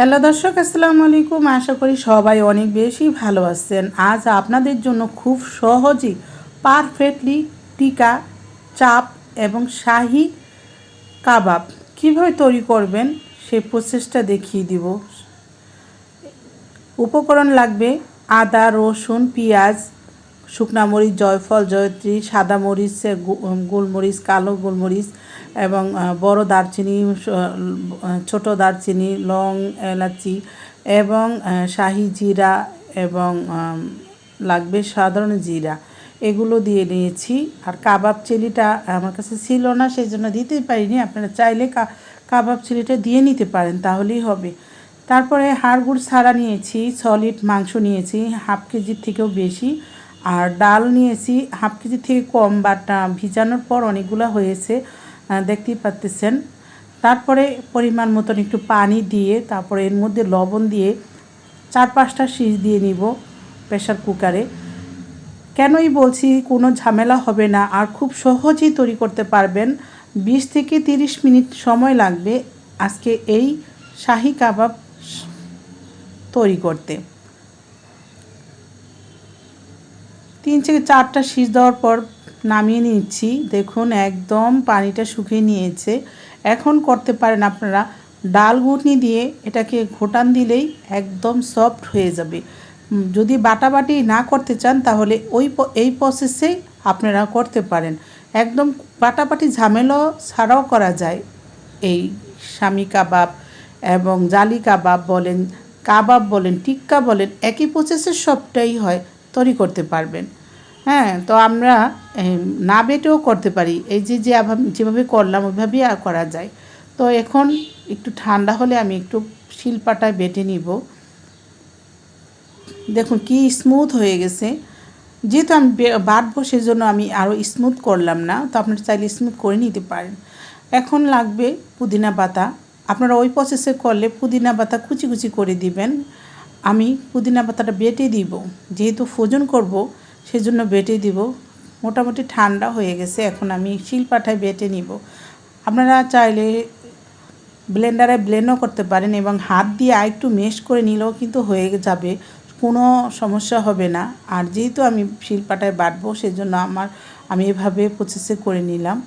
Hello দর্শক, আসসালামু আলাইকুম। আশা করি সবাই অনেক বেশি ভালো আছেন। আজ আপনাদের জন্য খুব সহজেই পারফেক্টলি টিকা, চাপ এবং শাহি কাবাব কীভাবে তৈরি করবেন সেই প্রসেসটা দেখিয়ে দিব। উপকরণ লাগবে আদা, রসুন, পেঁয়াজ শুকনা মরিচ, জয়ফল, জয়ত্রী, সাদা মরিচ গোলমরিচ, কালো গোলমরিচ এবং বড় দারচিনি ছোট দারচিনি, লং এলাচি এবং শাহি জিরা এবং লাগবে সাধারণ জিরা। এগুলো দিয়ে নিয়েছি আর কাবাব চিলিটা আমার কাছে ছিল না সেই জন্য দিতেই পারিনি। আপনারা চাইলে কাবাব চিলিটা দিয়ে নিতে পারেন, তাহলেই হবে। তারপরে হাড়গুড় ছাড়া নিয়েছি, সলিড মাংস নিয়েছি, হাফ কেজির থেকেও বেশি। আর ডাল নিয়েছি, হাফ কেজি থেকে কম বাট ভিজানোর পর অনেকগুলো হয়েছে দেখতেই পাচ্তেছেন তারপরে পরিমাণ মতন একটু পানি দিয়ে, তারপরে এর মধ্যে লবণ দিয়ে চার পাঁচটা শীষ দিয়ে নিব প্রেশার কুকারে। কেনই বলছি, কোনো ঝামেলা হবে না, আর খুব সহজেই তৈরি করতে পারবেন। বিশ থেকে তিরিশ মিনিট সময় লাগবে আজকে এই শাহি কাবাব তৈরি করতে। তিন থেকে চারটা শীষ দেওয়ার পর নামিয়ে নিচ্ছি। দেখুন, একদম পানিটা শুকিয়ে নিয়েছে। এখন করতে পারেন আপনারা ডাল ঘুটনি দিয়ে এটাকে ঘোটান দিলেই একদম সফট হয়ে যাবে। যদি বাটাবাটি না করতে চান, তাহলে ওই এই প্রসেসেই আপনারা করতে পারেন। একদম বাটাবাটি ঝামেলা ছাড়াও করা যায়। এই স্বামী কাবাব এবং জালি কাবাব বলেন কাবাব বলেন, টিক্কা বলেন, একই প্রসেসের সবটাই হয়। তৈরি করতে পারবেন। হ্যাঁ তো আমরা না বেটেও করতে পারি। এই যে যে যেভাবে করলাম, ওইভাবেই করা যায়। তো এখন একটু ঠান্ডা হলে আমি একটু শিলপাটায় বেটে নিব। দেখুন কি স্মুথ হয়ে গেছে। যেহেতু আমি বাটবো সেজন্য আমি আরও স্মুথ করলাম না, তো আপনারা চাইলে স্মুথ করে নিতে পারেন। এখন লাগবে পুদিনা পাতা। আপনারা ওই প্রসেসে করলে পুদিনা পাতা কুচি কুচি করে দিবেন। আমি পুদিনা পাতাটা বেটে দিব। যেহেতু ফোজন করব, সেজন্য বেটে দিব। মোটামুটি ঠান্ডা হয়ে গেছে, এখন আমি শিলপাটায় বেটে নিব। আপনারা চাইলে ব্লেন্ডারে ব্লেন্ডও করতে পারেন এবং হাত দিয়ে আরেকটু মেশ করে নিলেও কিন্তু হয়ে যাবে, কোনো সমস্যা হবে না। আর যেহেতু আমি শিলপাটায় বাটবো, সেজন্য আমার, আমি এভাবে প্রসেসে করে নিলাম।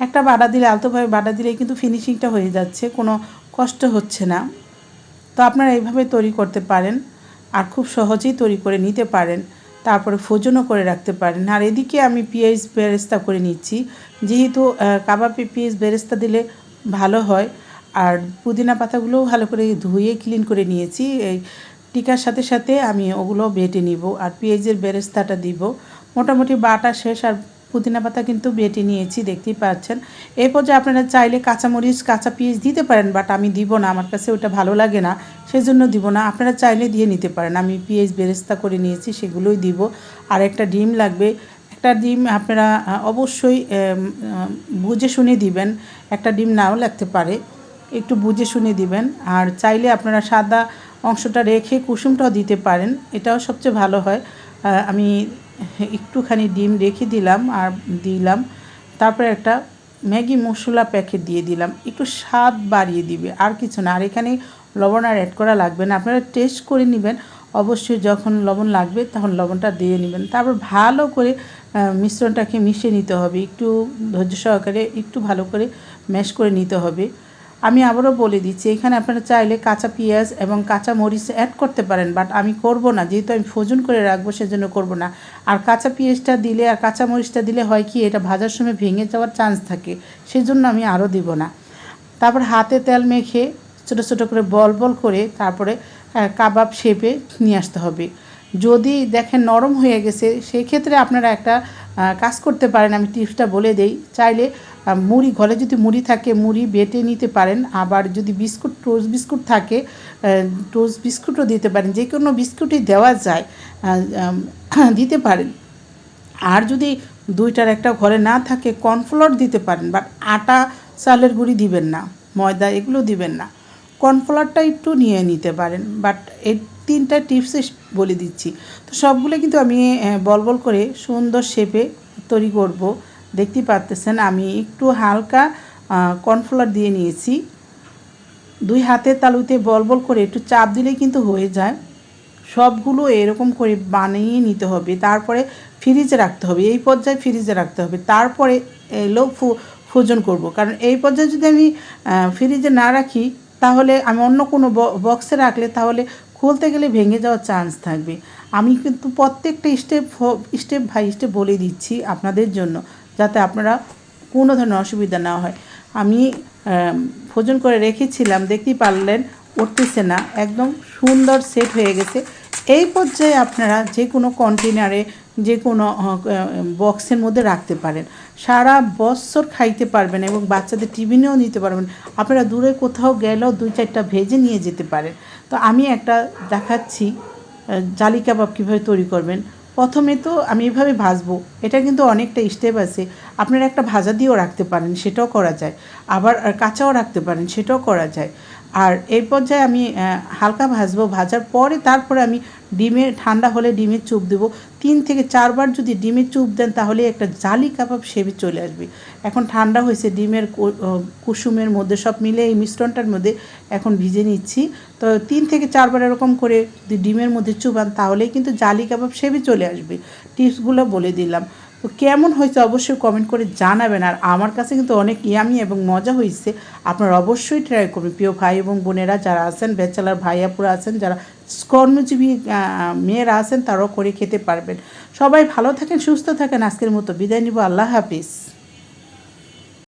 একটা বাটা দিলে, আলতোভাবে বাটা দিলে কিন্তু ফিনিশিংটা হয়ে যাচ্ছে, কোনো কষ্ট হচ্ছে না। তো আপনারা এইভাবে তৈরি করতে পারেন আর খুব সহজেই তৈরি করে নিতে পারেন। তারপরে ফোজনও করে রাখতে পারেন। আর এদিকে আমি পেঁয়াজ বেরেস্তা করে নিচ্ছি। যেহেতু কাবাবে পেঁয়াজ বেরেস্তা দিলে ভালো হয়। আর পুদিনা পাতাগুলোও ভালো করে ধুয়ে ক্লিন করে নিয়েছি। এই টিকার সাথে সাথে আমি ওগুলো বেটে নিব। আর পেঁয়াজের বেরেস্তাটা দিব। মোটামুটি বাটা শেষ আর পুদিনা পাতা কিন্তু বেটে নিয়েছি, দেখতেই পাচ্ছেন। এরপর যে আপনারা চাইলে কাঁচামরিচ, কাঁচা পেঁয়াজ দিতে পারেন, বাট আমি দিব না, আমার কাছে ওটা ভালো লাগে না, সেজন্য দিব না। আপনারা চাইলে দিয়ে নিতে পারেন, আমি পেঁয়াজ বেরেস্তা করে নিয়েছি, সেগুলোই দিব। আর একটা ডিম লাগবে, একটা ডিম আপনারা অবশ্যই বুঝে শুনে দিবেন, একটা ডিম নাও লাগতে পারে, একটু বুঝে শুনে দিবেন। আর চাইলে আপনারা সাদা অংশটা রেখে কুসুমটাও দিতে পারেন, এটাও সবচেয়ে ভালো হয়। আমি একটুখানি ডিম রেখে দিলাম আর দিলাম। তারপরে একটা ম্যাগি মশলা প্যাকেট দিয়ে দিলাম। একটু স্বাদ বাড়িয়ে দিবে, আর কিছু না। আর এখানে লবণ আর অ্যাড করা লাগবে না। আপনারা টেস্ট করে নেবেন। অবশ্যই যখন লবণ লাগবে তখন লবণটা দিয়ে নেবেন। তারপর ভালো করে মিশ্রণটাকে মিশিয়ে নিতে হবে। একটু ধৈর্য সহকারে একটু ভালো করে ম্যাশ করে নিতে হবে। আমি আবারও বলে দিচ্ছি, এখানে আপনারা চাইলে কাঁচা পেঁয়াজ এবং কাঁচা মরিচ অ্যাড করতে পারেন বাট আমি করব না। যেহেতু আমি ফোজন করে রাখব, সেজন্য করব না। আর কাঁচা পেঁয়াজটা দিলে, আর কাঁচা মরিচটা দিলে হয় কি, এটা ভাজার সময় ভেঙে যাওয়ার চান্স থাকে, সেজন্য আমি আরও দিব না। তারপর হাতে তেল মেখে ছোটো ছোটো করে বল বল করে তারপরে কাবাব শেপে নিয়ে আসতে হবে। যদি দেখেন নরম হয়ে গেছে সেই ক্ষেত্রে আপনারা একটা কাজ করতে পারেন, আমি টিপসটা বলে দেই। চাইলে মুড়ি, ঘরে যদি মুড়ি থাকে, মুড়ি বেটে নিতে পারেন। আবার যদি বিস্কুট, টোস্ট বিস্কুট থাকে টোস্ট বিস্কুটও দিতে পারেন। যে কোনো বিস্কুটই দেওয়া যায় দিতে পারেন। আর যদি দুইটার একটা ঘরে না থাকে কর্নফ্লোর দিতে পারেন, বাট আটা, চালের গুঁড়ি দিবেন না, ময়দা এগুলো দিবেন না। কর্নফ্লোরটা একটু নিয়ে নিতে পারেন, বাট এই তিনটা টিপসে বলে দিচ্ছি। তো সবগুলো কিন্তু আমি বল বল করে সুন্দর শেপে তৈরি করব। দেখতেই পারতেছেন, আমি একটু হালকা কর্নফ্লোর দিয়ে নিয়েছি। দুই হাতের তালুতে বল বল করে একটু চাপ দিলেই কিন্তু হয়ে যায়। সবগুলো এরকম করে বানিয়ে নিতে হবে, তারপরে ফ্রিজে রাখতে হবে, এই পর্যায়ে ফ্রিজে রাখতে হবে, তারপরে এলো ফোজন করব। কারণ এই পর্যায়ে যদি আমি ফ্রিজে না রাখি, তাহলে আমি অন্য কোনো বক্সে রাখলে তাহলে খুলতে গেলে ভেঙে যাওয়ার চান্স থাকবে। আমি কিন্তু প্রত্যেকটা স্টেপ স্টেপ বাই স্টেপ বলে দিচ্ছি আপনাদের জন্য। যাতে আপনারা কোনো ধরনের অসুবিধা না হয়। আমি ভোজন করে রেখেছিলাম, দেখতেই পারলেন, উঠতেছে না, একদম সুন্দর সেট হয়ে গেছে। এই পর্যায়ে আপনারা যে কোনো কন্টেনারে যে কোনো বক্সের মধ্যে রাখতে পারেন। সারা বছর খাইতে পারবেন এবং বাচ্চাদের টিফিনেও নিতে পারবেন। আপনারা দূরে কোথাও গেলেও দুই চারটা ভেজে নিয়ে যেতে পারেন। তো আমি একটা দেখাচ্ছি জালি কাবাব কীভাবে তৈরি করবেন। প্রথমে তো আমি এভাবে ভাজবো, এটা কিন্তু অনেকটা স্টেপ আছে। আপনারা একটা ভাজা দিয়েও রাখতে পারেন, সেটাও করা যায়। আবার কাঁচাও রাখতে পারেন, সেটাও করা যায়। আর এই পর্যায়ে আমি হালকা ভাজবো, ভাজার পরে তারপরে আমি ডিমে, ঠান্ডা হলে ডিমের চুপ দেবো। তিন থেকে চারবার যদি ডিমের চুপ দেন, তাহলে একটা জালি কাবাব সেবে চলে আসবে। এখন ঠান্ডা হয়েছে, ডিমের কুসুমের মধ্যে সব মিলে, এই মিশ্রণটার মধ্যে এখন ভিজে নিচ্ছি। তো তিন থেকে চারবার এরকম করে যদি ডিমের মধ্যে চুবান, তাহলেই কিন্তু জালি কাবাব সেবে চলে আসবে। টিপসগুলো বলে দিলাম। তো কেমন হয়েছে অবশ্যই কমেন্ট করে জানাবেন। আর আমার কাছে কিন্তু অনেক ইয়ামি এবং মজা হয়েছে। আপনারা অবশ্যই ট্রাই করবেন। প্রিয় ভাই এবং বোনেরা যারা আছেন, ব্যাচেলার ভাইয়াপুরা আছেন, যারা কর্মজীবী মেয়েরা আছেন, তারাও করে খেতে পারবেন। সবাই ভালো থাকেন, সুস্থ থাকেন। আজকের মতো বিদায় নিব। আল্লাহ হাফিজ।